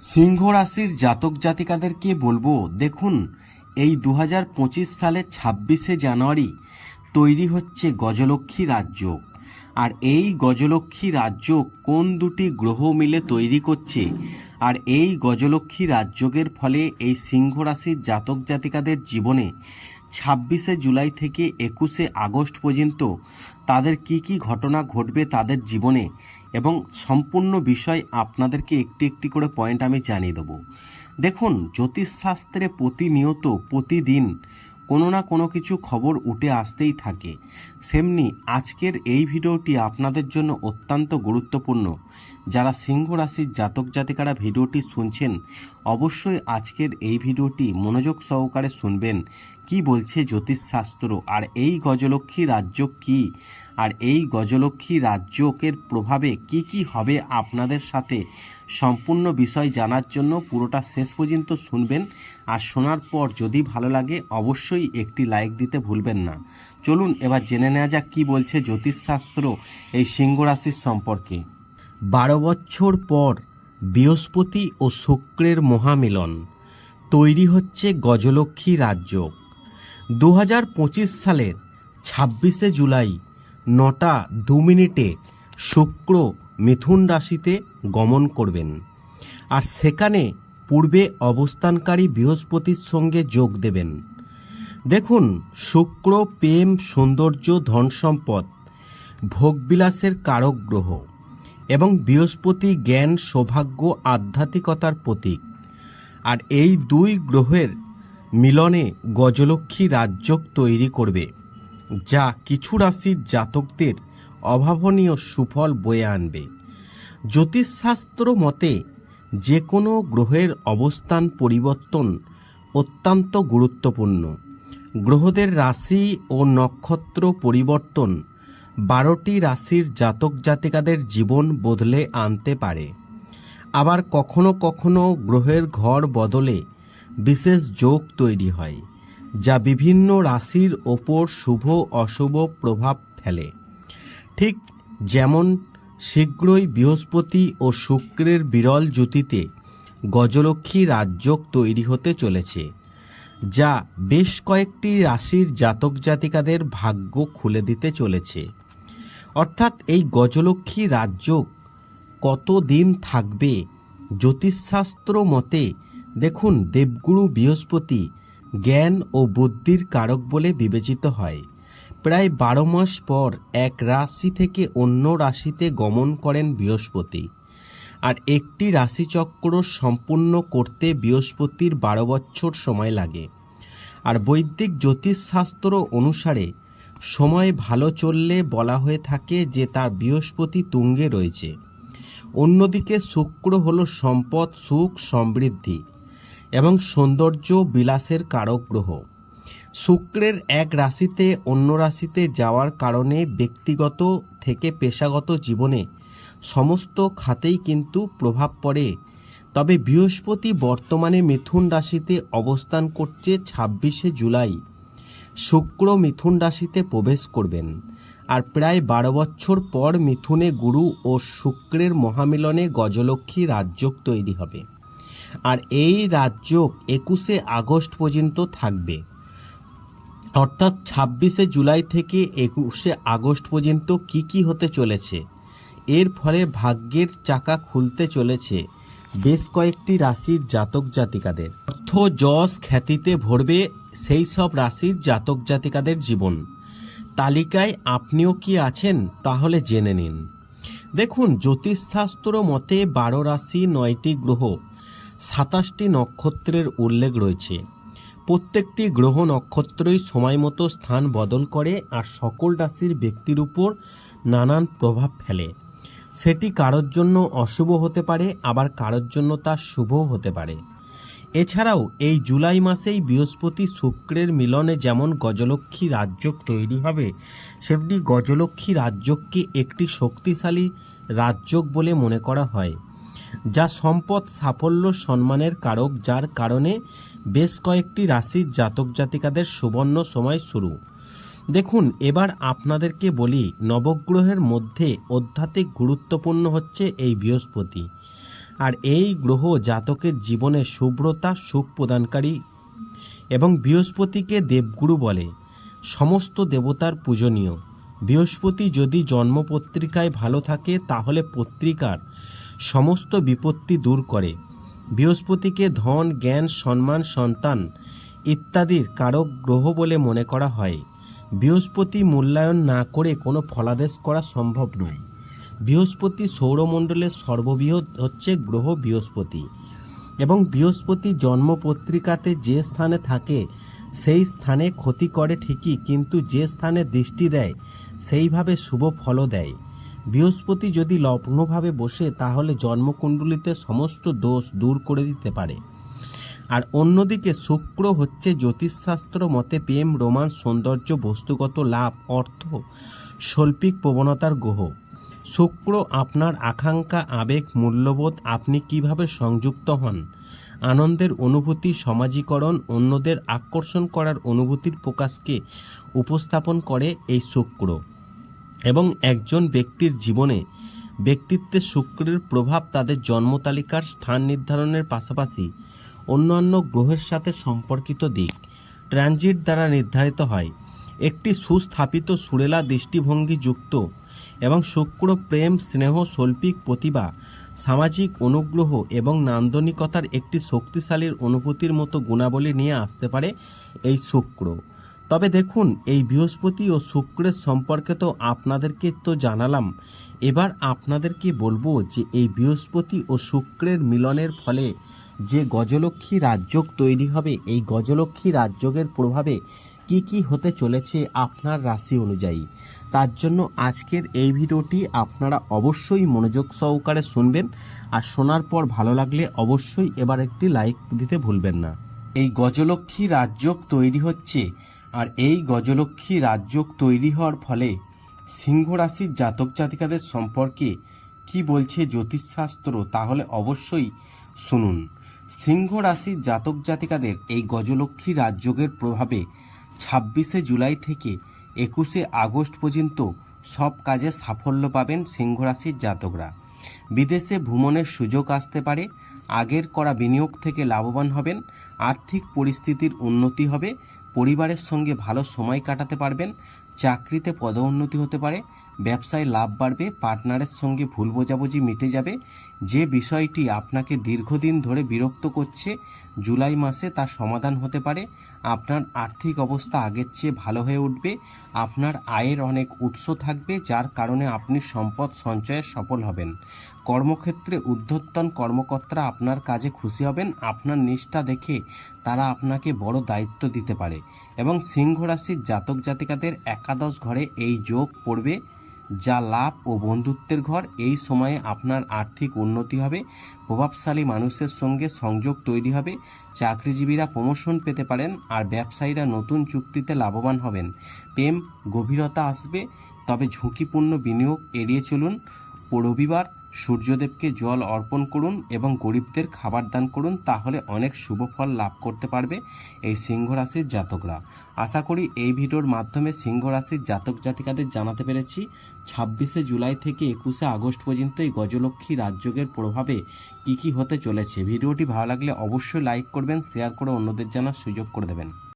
সিংহ রাশির জাতক জাতিকাদেরকে বলব, দেখুন, এই দু হাজার পঁচিশ সালের ছাব্বিশে জানুয়ারি তৈরি হচ্ছে গজলক্ষ্মী রাজ্য। আর এই গজলক্ষ্মী রাজ্য কোন দুটি গ্রহ মিলে তৈরি করছে? আর এই গজলক্ষ্মী রাজ্যের ফলে এই সিংহ রাশির জাতক জাতিকাদের জীবনে ছাব্বিশে জুলাই থেকে একুশে আগস্ট পর্যন্ত তাদের কি কি ঘটনা ঘটবে তাদের জীবনে এবং সম্পূর্ণ বিষয় আপনাদেরকে একটি একটি করে পয়েন্ট আমি জানিয়ে দেবো। দেখুন, জ্যোতিষশাস্ত্রে প্রতিনিয়ত, প্রতিদিন কোনো না কোনো কিছু খবর উঠে আসতেই থাকে। সেমনি আজকের এই ভিডিওটি আপনাদের জন্য অত্যন্ত গুরুত্বপূর্ণ। যারা সিংহ রাশির জাতক জাতিকারা ভিডিওটি শুনছেন অবশ্যই আজকের এই ভিডিওটি মনোযোগ সহকারে শুনবেন। কি বলছে জ্যোতিষশাস্ত্র? আর এই গজলক্ষ্মী রাজ্য কি? আর এই গজলক্ষ্মী রাজ্যকের প্রভাবে কি কি হবে আপনাদের সাথে? সম্পূর্ণ বিষয় জানার জন্য পুরোটা শেষ পর্যন্ত শুনবেন। আর শোনার পর যদি ভালো লাগে, অবশ্যই একটি লাইক দিতে ভুলবেন না। চলুন, এবার জেনে নেওয়া যাক কী বলছে জ্যোতিষশাস্ত্র এই সিংহ রাশির সম্পর্কে। বারো বছর পর বৃহস্পতি ও শুক্রের মহামিলন। তৈরি হচ্ছে গজলক্ষ্মী রাজ্য। দু হাজার পঁচিশ সালের ছাব্বিশে জুলাই নটা দু মিনিটে শুক্র মিথুন রাশিতে গমন করবেন। আর সেখানে পূর্বে অবস্থানকারী বৃহস্পতির সঙ্গে যোগ দেবেন। দেখুন, শুক্র, প্রেম, সৌন্দর্য ধন সম্পদ ভোগবিলাসের কারক গ্রহ। এবং বৃহস্পতি জ্ঞান, সৌভাগ্য, আধ্যাত্মিকতার প্রতীক। আর এই দুই গ্রহের মিলনে গজলক্ষ্মী রাজ্যক তৈরি করবে, যা কিছু রাশির জাতকদের অভাবনীয় সুফল বয়ে আনবে। জ্যোতিষশাস্ত্র মতে যে কোনো গ্রহের অবস্থান পরিবর্তন অত্যন্ত গুরুত্বপূর্ণ। গ্রহদের রাশি ও নক্ষত্র পরিবর্তন বারোটি রাশির জাতক জাতিকাদের জীবন বদলে আনতে পারে। আবার কখনো কখনো গ্রহের ঘর বদলে বিশেষ যোগ তৈরি হয়, যা বিভিন্ন রাশির ওপর শুভ অশুভ প্রভাব ফেলে। ঠিক যেমন শীঘ্রই বৃহস্পতি ও শুক্রের বিরল জ্যোতিতে গজলক্ষ্মী রাজ্যক তৈরি হতে চলেছে, যা বেশ কয়েকটি রাশির জাতক জাতিকাদের ভাগ্য খুলে দিতে চলেছে। অর্থাৎ এই গজলক্ষ্মী রাজ্য কত দিন থাকবে? জ্যোতিষশাস্ত্র মতে, দেখুন দেবগুরু বৃহস্পতি জ্ঞান ও বুদ্ধির কারক বলে বিবেচিত হয়। প্রায় বারো মাস পর এক রাশি থেকে অন্য রাশিতে গমন করেন বৃহস্পতি। আর একটি রাশিচক্র সম্পূর্ণ করতে বৃহস্পতির বারো বছর সময় লাগে। আর বৈদিক জ্যোতিষশাস্ত্র অনুসারে সময় ভালো চললে বলা হয়ে থাকে যে তার বৃহস্পতি তুঙ্গে রয়েছে। অন্যদিকে শুক্র হলো সম্পদ, সুখ, সমৃদ্ধি এবং সৌন্দর্য বিলাসের কারক গ্রহ। শুক্রের এক রাশিতে অন্য রাশিতে যাওয়ার কারণে ব্যক্তিগত থেকে পেশাগত জীবনে সমস্ত খাতেই কিন্তু প্রভাব পড়ে। তবে বৃহস্পতি বর্তমানে মিথুন রাশিতে অবস্থান করছে ছাব্বিশে জুলাই। শুক্র মিথুন রাশিতে প্রবেশ করবেন। আর প্রায় বারো বছর পর মিথুনে গুরু ও শুক্রের মহামিলনে গজলক্ষ্মী রাজ্য তৈরি হবে। আর এই রাজ্য একুশে আগস্ট পর্যন্ত থাকবে। অর্থাৎ ছাব্বিশে জুলাই থেকে একুশে আগস্ট পর্যন্ত কি কি হতে চলেছে? এর ফলে ভাগ্যের চাকা খুলতে চলেছে বেশ কয়েকটি রাশির জাতক জাতিকাদের অর্থ যশ, খ্যাতিতে ভরবে সেই সব রাশির জাতক জাতিকাদের জীবন। তালিকায় আপনিও কি আছেন, তাহলে জেনে নিন। দেখুন, জ্যোতিষশাস্ত্র মতে বারো রাশি, নয়টি গ্রহ, সাতাশটি নক্ষত্রের উল্লেখ রয়েছে। প্রত্যেকটি গ্রহ নক্ষত্রই সময় মতো স্থান বদল করে আর সকল রাশির ব্যক্তির উপর নানান প্রভাব ফেলে। সেটি কারোর জন্য অশুভ হতে পারে, আবার কারোর জন্য তা শুভও হতে পারে। এছাড়াও এই জুলাই মাসেই বৃহস্পতি শুক্রের মিলনে যেমন গজলক্ষ্মী রাজ্য তৈরি হবে, সেমনি গজলক্ষ্মী রাজ্যকে একটি শক্তিশালী রাজ্য বলে মনে করা হয়, যা সম্পদ, সাফল্য, সম্মানের কারক, যার কারণে বেশ কয়েকটি রাশির জাতক জাতিকাদের সুবর্ণ সময় শুরু। দেখুন, এবার আপনাদেরকে বলি, নবগ্রহের মধ্যে অধ্যাত্মিক গুরুত্বপূর্ণ হচ্ছে এই বৃহস্পতি। আর এই গ্রহ জাতকের জীবনে শুভ্রতা সুখ প্রদানকারী এবং বৃহস্পতিকে দেবগুরু বলে। সমস্ত দেবতার পূজনীয়। বৃহস্পতি যদি জন্মপত্রিকায় ভালো থাকে, তাহলে পত্রিকার সমস্ত বিপত্তি দূর করে। বৃহস্পতিকে ধন, জ্ঞান, সম্মান, সন্তান ইত্যাদির কারক গ্রহ বলে মনে করা হয়। বৃহস্পতি মূল্যায়ন না করে কোনো ফলাদেশ করা সম্ভব নয়। বৃহস্পতি সৌরমণ্ডলের সর্ববৃহৎ হচ্ছে গ্রহ বৃহস্পতি। এবং বৃহস্পতি জন্মপত্রিকাতে যে স্থানে থাকে, সেই স্থানে ক্ষতি করে ঠিকই, কিন্তু যে স্থানে দৃষ্টি দেয়, সেইভাবে শুভ ফলও দেয়। বৃহস্পতি যদি লগ্নভাবে বসে, তাহলে জন্মকুণ্ডলিতে সমস্ত দোষ দূর করে দিতে পারে। আর অন্যদিকে শুক্র হচ্ছে জ্যোতিষশাস্ত্র মতে প্রেম, রোমান্স, সৌন্দর্য, বস্তুগত লাভ, অর্থ, শৈল্পিক প্রবণতার গ্রহ। শুক্র আপনার আকাঙ্ক্ষা, আবেগ, মূল্যবোধ আপনি কীভাবে সংযুক্ত হন? আনন্দের অনুভূতি সমাজীকরণ, অন্যদের আকর্ষণ করার অনুভূতির প্রকাশকে উপস্থাপন করে এই শুক্র। এবং একজন ব্যক্তির জীবনে ব্যক্তিত্বে শুক্রের প্রভাব তাদের জন্মতালিকার স্থান নির্ধারণের পাশাপাশি অন্যান্য গ্রহের সাথে সম্পর্কিত দিক ট্রানজিট দ্বারা নির্ধারিত হয়। একটি সুস্থাপিত সুরেলা দৃষ্টিভঙ্গি যুক্ত এবং শুক্র, প্রেম, স্নেহ, শৈল্পিক প্রতিভা, সামাজিক অনুগ্রহ এবং নান্দনিকতার একটি শক্তিশালীর অনুভূতির মতো গুণাবলী নিয়ে আসতে পারে এই শুক্র। তবে দেখুন, এই বৃহস্পতি ও শুক্রের সম্পর্কে তো আপনাদেরকে তো জানালাম। এবার আপনাদেরকে বলব যে এই বৃহস্পতি ও শুক্রের মিলনের ফলে যে গজলক্ষ্মী রাজযোগ তৈরি হবে, এই গজলক্ষ্মী রাজযোগের প্রভাবে কি কি হতে চলেছে আপনার রাশি অনুযায়ী। তার জন্য আজকের এই ভিডিওটি আপনারা অবশ্যই মনোযোগ সহকারে শুনবেন। আর শোনার পর ভালো লাগলে অবশ্যই এবার একটি লাইক দিতে ভুলবেন না। এই গজলক্ষ্মী রাজযোগ তৈরি হচ্ছে। আর এই গজলক্ষ্মী রাজযোগ তৈরি হওয়ার ফলে সিংহ রাশির জাতক জাতিকাদের সম্পর্কে কি বলছে জ্যোতিষশাস্ত্র, তাহলে অবশ্যই শুনুন। সিংহ রাশির জাতক জাতিকাদের এই গজলক্ষ্মী রাজযোগের প্রভাবে ছাব্বিশে জুলাই থেকে একুশে আগস্ট পর্যন্ত সব কাজে সাফল্য পাবেন সিংহরাশির জাতকরা। বিদেশে ভ্রমণের সুযোগ আসতে পারে, আগের করা বিনিয়োগ থেকে লাভবান হবেন, আর্থিক পরিস্থিতির উন্নতি হবে পরিবারের সঙ্গে ভালো সময় কাটাতে পারবেন, চাকরিতে পদোন্নতি হতে পারে, ব্যবসায় লাভ বাড়বে, পার্টনারের সঙ্গে ভুল বোঝাবুঝি মিটে যাবে। যে বিষয়টি আপনাকে দীর্ঘদিন ধরে বিরক্ত করছে, জুলাই মাসে তার সমাধান হতে পারে। আপনার আর্থিক অবস্থা আগের চেয়ে ভালো হয়ে উঠবে। আপনার আয়ের অনেক উৎস থাকবে, যার কারণে আপনি সম্পদ সঞ্চয়ে সফল হবেন। কর্মক্ষেত্রে ঊর্ধ্বতন কর্মকর্তারা আপনার কাজে খুশি হবেন, আপনার নিষ্ঠা দেখে তারা আপনাকে বড় দায়িত্ব দিতে পারে এবং সিংহ রাশির জাতক জাতিকাদের একাদশ ঘরে এই যোগ পড়বে, যা লাভ ও বন্ধুত্বের ঘর। এই সময়ে আপনার আর্থিক উন্নতি হবে, প্রভাবশালী মানুষের সঙ্গে সংযোগ তৈরি হবে, চাকরিজীবীরা প্রমোশন পেতে পারেন আর ব্যবসায়ীরা নতুন চুক্তিতে লাভবান হবেন। প্রেম, গভীরতা আসবে, তবে ঝুঁকিপূর্ণ বিনিয়োগ এড়িয়ে চলুন। রবিবার সূর্যদেবকে জল অর্পণ করুন এবং গরিবদের খাবার দান করুন, তাহলে অনেক শুভ ফল লাভ করতে পারবে এই সিংহ রাশির জাতকরা। আশা করি এই ভিডিওর মাধ্যমে সিংহ রাশির জাতক জাতিকাদের জানাতে পেরেছি, ছাব্বিশে জুলাই থেকে একুশে আগস্ট পর্যন্ত এই গজলক্ষ্মী রাজযোগের প্রভাবে কি কি হতে চলেছে। ভিডিওটি ভালো লাগলে অবশ্যই লাইক করবেন, শেয়ার করে অন্যদের জানার সুযোগ করে দেবেন।